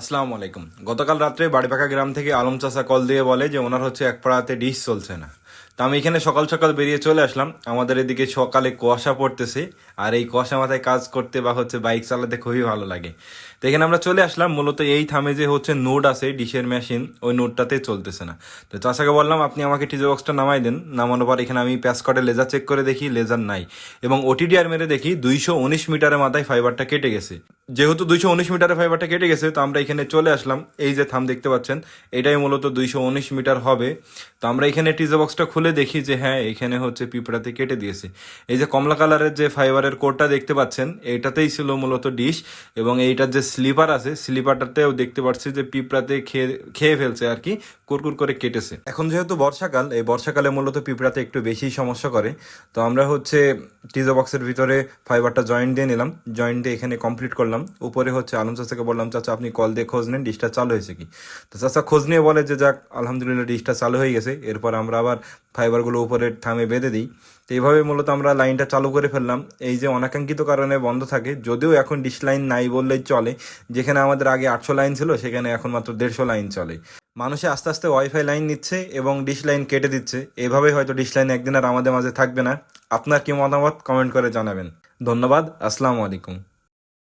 আসসালামু আলাইকুম। গতকাল রাত্রে বাড়িপাকা গ্রাম থেকে আলম চাষা কল দিয়ে বলে যে ওনার হচ্ছে এক পাড়াতে ডিশ চলছে না। তো আমি এখানে সকাল সকাল বেরিয়ে চলে আসলাম। আমাদের এদিকে সকালে কুয়াশা পড়তেছে, আর এই কুয়াশা মাথায় কাজ করতে বা হচ্ছে বাইক চালাতে খুবই ভালো লাগে। তো এখানে আমরা চলে আসলাম, মূলত এই থামে যে হচ্ছে নোট আছে, ডিশের মেশিন, ওই নোটটাতে চলতেছে না। তো চাচাকে বললাম, আপনি আমাকে টিজো বক্সটা নামাই দেন। নামানোর পর এখানে আমি প্যাস কার্ডে লেজার চেক করে দেখি, লেজার নাই। এবং ওটিডিআর মেরে দেখি, দুইশো উনিশ মিটারের মাথায় ফাইবারটা কেটে গেছে। যেহেতু দুইশো উনিশ মিটারের ফাইবারটা কেটে গেছে, তো আমরা এখানে চলে আসলাম। এই যে থাম দেখতে পাচ্ছেন, এটাই মূলত দুইশো উনিশ মিটার হবে। তো আমরা এখানে টিজো বক্সটা খুলে দেখি যে হ্যাঁ এখানে হচ্ছে পিঁপড়াতে কেটে দিয়েছে। এই যে কমলা কালারের যে ফাইবারের কোটটা দেখতে পাচ্ছেন এইটাতেই ছিল মূলত ডিশ এবং এইটার যে স্লিপার আছে, স্লিপারটাতেও দেখতে পাচ্ছি যে পিঁপড়াতে খেয়ে খেয়ে ফেলছে আর কি, কুরকুর করে কেটেছে। এখন যেহেতু বর্ষাকাল, এই বর্ষাকালে মূলত পিঁপড়াতে একটু বেশি সমস্যা করে। তো আমরা হচ্ছে টিজো বক্সের ভিতরে ফাইবারটা জয়েন্ট দিয়ে নিলাম, জয়েন্ট দিয়ে এখানে কমপ্লিট করলাম। উপরে হচ্ছে আলম চাচাকে বললাম, চাচা, আপনি কল দিয়ে খোঁজ নেন, ডিশটা চালু হয়েছে কি? তো চাচা খোঁজ নিয়ে বলে যে, যাক, আলহামদুলিল্লাহ, ডিশটা চালু হয়ে গেছে। এরপর আমরা আবার ফাইবারগুলো উপরে থামে বেঁধে দিই। তো এইভাবে মূলত আমরা লাইনটা চালু করে ফেললাম। এই যে অনাকাঙ্ক্ষিত কারণে বন্ধ থাকে, যদিও এখন ডিশ লাইন নাই বললেই চলে। যেখানে আমাদের আগে আটশো লাইন ছিল, সেখানে এখন মাত্র দেড়শো লাইন চলে। মানুষে আস্তে আস্তে ওয়াইফাই লাইন নিচ্ছে এবং ডিশ লাইন কেটে দিচ্ছে। এভাবেই হয়তো ডিশ লাইন একদিন আর আমাদের মাঝে থাকবে না। আপনার কি মতামত কমেন্ট করে জানাবেন। ধন্যবাদ, আসসালামু আলাইকুম।